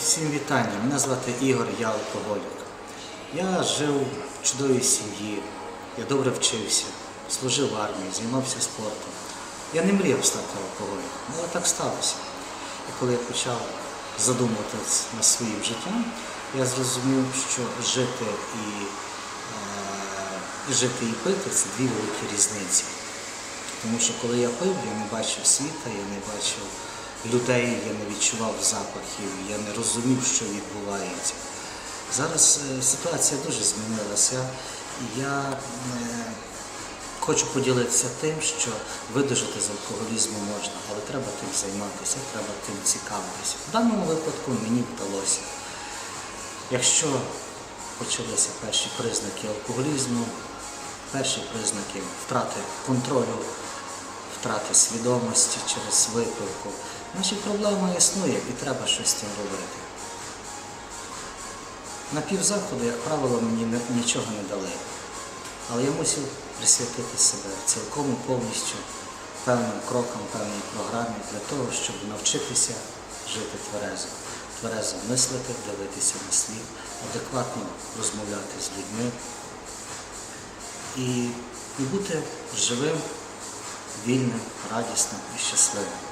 Всім вітання. Мене звати Ігор, я алкоголік. Я жив в чудовій сім'ї, я добре вчився, служив в армії, займався спортом. Я не мріяв стати алкоголіком, але так сталося. І коли я почав задумуватися над своїм життям, я зрозумів, що жити і, е, жити і пити це дві великі різниці. Тому що коли я пив, я не бачив світа, я не бачив людей, я не відчував запахів, я не розумів, що відбувається. Зараз е, ситуація дуже змінилася, я е, хочу поділитися тим, що видужити з алкоголізму можна, але треба тим займатися, треба тим цікавитися. В даному випадку мені вдалося. Якщо почалися перші признаки алкоголізму, перші признаки втрати контролю, втрати свідомості через випивку, значить проблема існує і треба щось з цим робити. На півзаходу, як правило, мені нічого не дали. Але я мусив присвятити себе цілком і повністю певним крокам, певній програмі для того, щоб навчитися жити тверезо. Тверезо мислити, дивитися на світ, адекватно розмовляти з людьми і, і бути живим, вільним, радісним і щасливим.